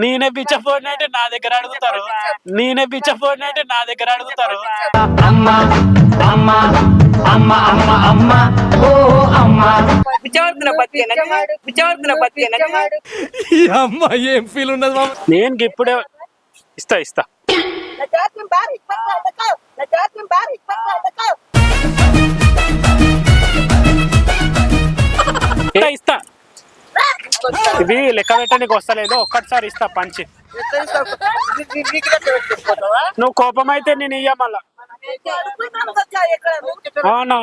నేనే పిచ్చపోడిన అంటే నా దగ్గర అడుగుతారు. నేనే పిచ్చపోడిన అంటే నా దగ్గర అడుగుతారు. నేను ఇప్పుడే ఇస్తా ఇస్తా. ఇది లెక్క పెట్టడానికి వస్తలేదు. ఒక్కటిసారి ఇస్తా పంచి. నువ్వు కోపం అయితే నేను ఇయ్య మళ్ళా. అవునా?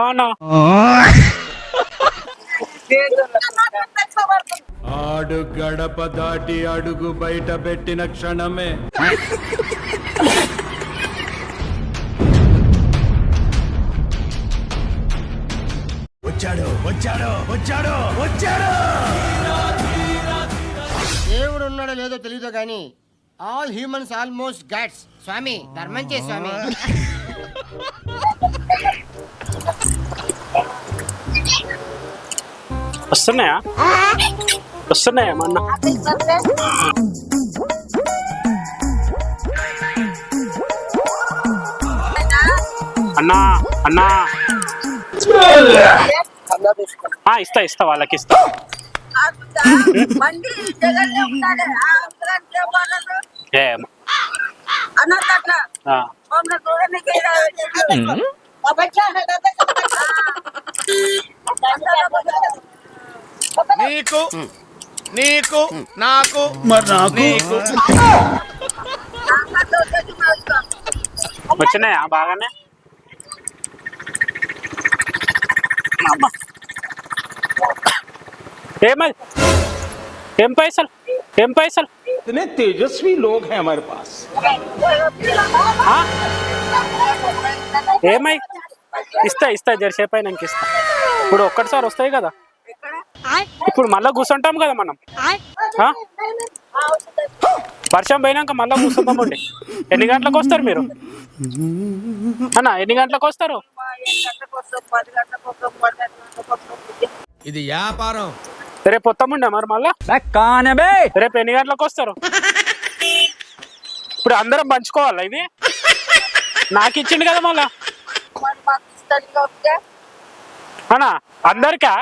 అవునా? ఆడు గడప దాటి అడుగు బయట పెట్టిన క్షణమే. వచ్చాడు వచ్చాడు వచ్చాడు వచ్చాడు! దేవుడు ఉన్నాడో లేదో తెలియదు కానీ ఆల్ హ్యూమన్స్ ఆల్మోస్ట్ గాడ్స్ స్వామి ధర్మం చే స్వామి. వస్తున్నాయా? వస్తున్నాయా మొన్న అన్నా అన్నా. ఇస్తా ఇస్తా వాళ్ళకి ఇస్తా బండి జగన్నే ఉంటాడు ఏ అన్నట్ల ఆ, మమ్మల్ని చూడడానికి నీకు నీకు నాకు మరి నాకు వచ్చినాయా బాగానే అబ్బా. ఏమై ఏం పైసలు ఏం పైసలు? ఇతనే తేజస్వి లోగ్ హై హమారే పాస్ ఏమై? ఇస్తా ఇస్తా జరసేపు అయినాక ఇస్తా. ఇప్పుడు ఒక్కటిసారి వస్తాయి కదా. ఇప్పుడు మళ్ళీ కూర్చుంటాం కదా మనం. వర్షం పోయినాక మళ్ళీ కూర్చుంటామండి ఎన్ని గంటలకు వస్తారు మీరు? అన్న ఎన్ని గంటలకు వస్తారు? ఇది వ్యాపారం. రేపు వస్తామండి మరి మళ్ళా? రేపు ఎన్ని గంటలకు వస్తారు? ఇప్పుడు అందరం పంచుకోవాలా ఇవి? నాకు ఇచ్చిండు కదా మళ్ళా. అన్నా అందరికా?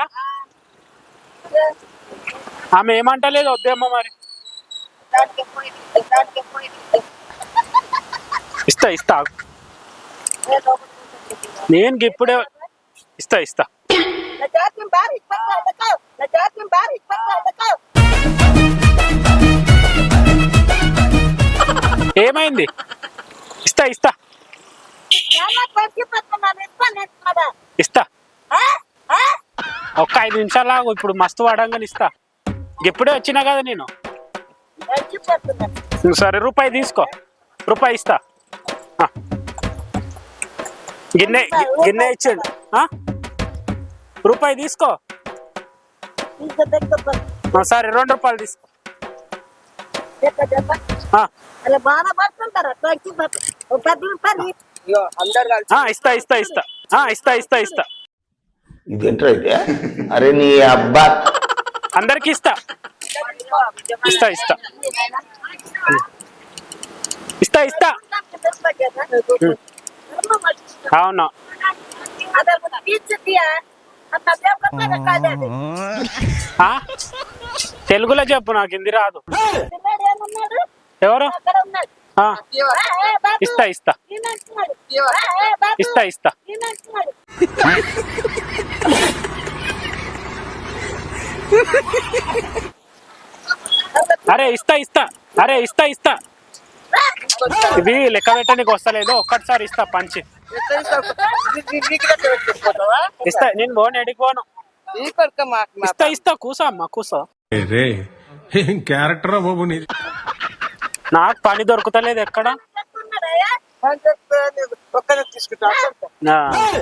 ఆమె ఏమంటలేదు వద్దేమో మరి. ఇస్తా ఇస్తా. నేను ఇప్పుడే ఇస్తా ఇస్తా. نجاة مبارك بس هذا نجاة مبارك بس هذا ఏమైంది ఇస్తా ఇస్తా చాలా పచ్చి పట్టుకున్నాను ఇస్తాను ఇస్తాను ఇస్తా ఒక్క ఐదు నిమిషాలు ఆగు ఇప్పుడు మస్తు వాడంగానే ఇస్తా ఇప్పుడే వచ్చినా కదా నేను పచ్చి పట్టుకున్నాను సరే రూపాయి తీసుకో రూపాయి ఇస్తా ఆ. గిన్నె గి- గిన్నె ఇచ్చిండు ఆ? రూపాయి తీసుకో. సరే రెండు రూపాయలు తీసుకో. ఇస్తా ఇస్తా ఇస్తా. ఇస్తా ఇస్తా ఇస్తా. ఇదేంట్రా అయితే అరే నీ అబ్బా. అందరికి ఇస్తా. ఇస్తా ఇస్తా. ఇస్తా ఇస్తా. అవును. తెలుగులో చెప్పు నాకు హిందీ రాదు ఎవరు ఇస్తా ఇస్తా ఇస్తా ఇస్తా. అరే ఇస్తా ఇస్తా అరే ఇస్తా ఇస్తా ఇది లెక్క పెట్టడానికి వస్తలేదు ఒక్కటిసారి ఇస్తా పంచి ఇస్తా నేను పోను ఎడికి పోను. ఇస్తా ఇస్తా కూసా అమ్మా కూసా. క్యారెక్టర్ బాబు నీది? నాకు పని దొరుకుతలేదు ఎక్కడ?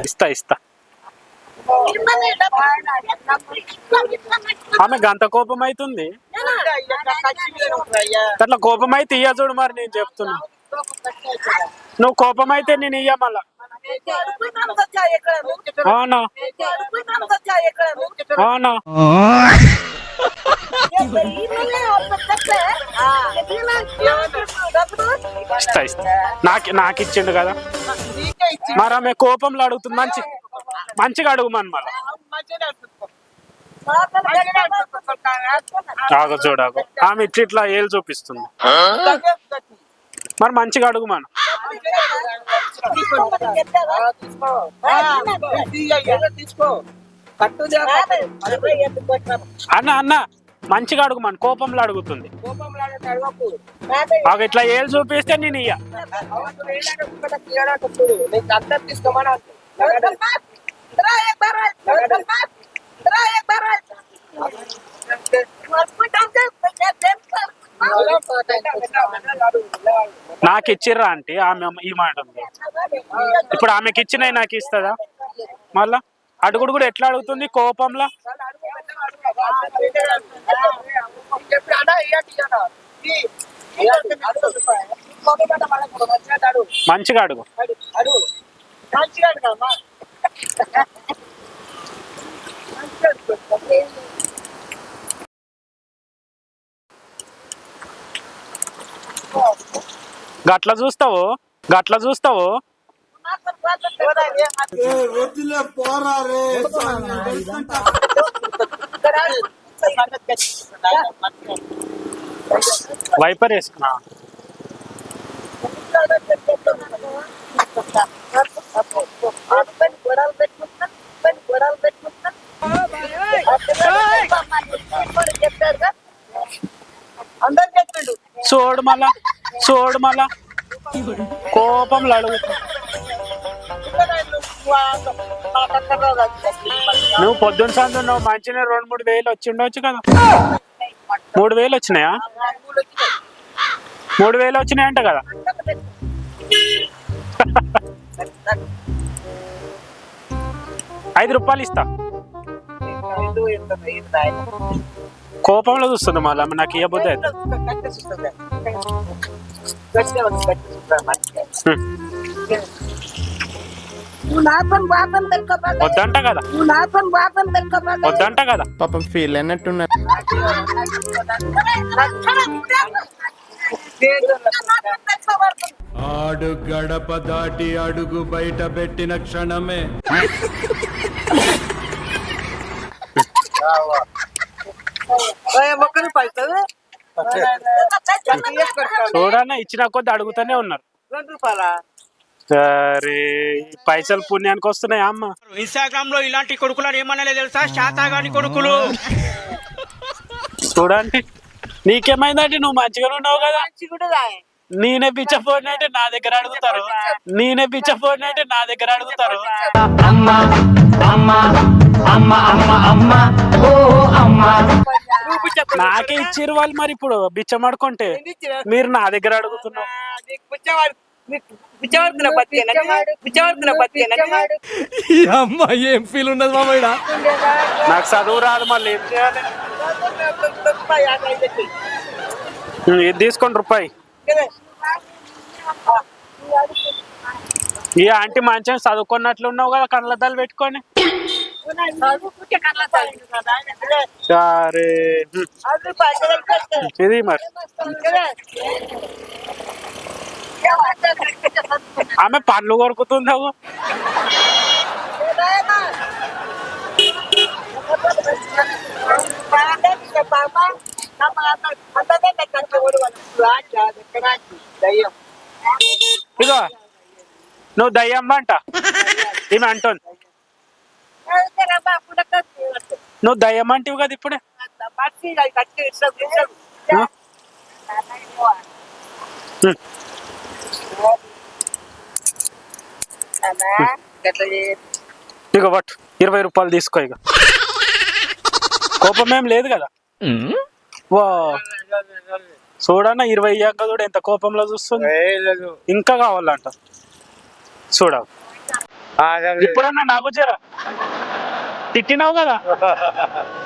ఇస్తా ఇస్తా. ఆమె గంత కోపం అవుతుంది అట్లా కోపం అయితే ఇయ్య చూడు మరి నేను చెప్తున్నా. నువ్వు కోపం అయితే నేను ఇయ్య మళ్ళా. అవునా? అవునా? ఇస్తా ఇస్తా. నాకు నాకు ఇచ్చిండు కదా. నీకే ఇచ్చి మరి ఆమె కోపంలో అడుగుతుంది. మంచి మంచిగా అడుగుమని అడుగుతాం. ఆగు చూడాగు ఆమె ఇట్లా ఇట్లా ఏళ్ళు చూపిస్తుంది. మరి మంచిగా అడుగుమను తీసుకో. అన్న అన్న మంచిగా అడుగుమను కోపంలో అడుగుతుంది కోపంలో ఇట్లా ఏళ్ళు చూపిస్తే నేను ఇయ్య తీసుకోమని నాకు ఇచ్చిర్రా అంటే ఆమె ఈ మాట ఇప్పుడు ఆమెకి ఇచ్చినవి నాకు ఇస్తుందా? మళ్ళా? అడుగుడు కూడా ఎట్లా అడుగుతుంది కోపంలో? మంచిగా అడుగు. మంచిగా అడుగు. గట్ల చూస్తావు గట్ల చూస్తావు. వైపర్ వేసుకున్నా. చూడు మళ్ళా. చూడు మళ్ళా. కోపంలో అడుగుతా నువ్వు పొద్దున్న సందు నువ్వు మంచిగా రెండు మూడు వేలు వచ్చి ఉండవచ్చు కదా. మూడు వేలు వచ్చినాయా? మూడు వేలు వచ్చినాయి అంట కదా. ఐదు రూపాయలు ఇస్తా. కోపంలో చూస్తుంది మళ్ళీ నాకు ఇవ్వబుద్ధి వద్దంట కదా. వద్దంట కదా. పాపం ఫీల్ అన్నట్టున్నారు ఆడు గడప దాటి అడుగు బయట పెట్టిన క్షణమే. మొక్కలు పడుతుంది చూడన్నా ఇచ్చిన కొద్ది అడుగుతూనే ఉన్నారు. సరే పైసలు పుణ్యానికి వస్తున్నాయా అమ్మ? ఇన్స్టాగ్రామ్లో ఇలాంటి కొడుకులు ఏమన్నా తెలుసా? శాతాగాని కొడుకులు. చూడండి నీకేమైందంటే నువ్వు మంచిగా ఉన్నావు కదా? నేనే పిచ్చపోయినట్టే నా దగ్గర అడుగుతారు నేనే పిచ్చపోయినట్టే నా దగ్గర అడుగుతారు నాకే ఇచ్చిర్రు వాళ్ళు మరి ఇప్పుడు బిచ్చమడుకుంటే మీరు నా దగ్గర అడుగుతున్నారు ఏం ఫీల్ ఉన్నది మామయ్య నాకు చదువు రాదు మళ్ళీ ఏం చేయాలి ఉమ్, ఇది తీసుకోండి రూపాయి ఈ ఆంటీ మంచిగా చదువుకున్నట్లు ఉన్నావు కదా కళ్ళద్దాలు పెట్టుకొని సరే ఉమ్, ఇది మరి ఆమె పండ్లు కొరుకుతుందావు ఇగో నువ్వు దయ్యం అంట ఈమె అంటుంది. నువ్వు దయ్యం అంటివి కదా ఇప్పుడే? ఇగో పట్టు ఇరవై రూపాయలు తీసుకో ఇక కోపం ఏం లేదు కదా? వా. చూడన్న ఇరవై అయ్యాక చూడు ఎంత కోపంలో చూస్తుంది. ఇంకా కావాలంట. చూడ. ఇప్పుడన్నా నాకు జరా. తిట్టినావు కదా.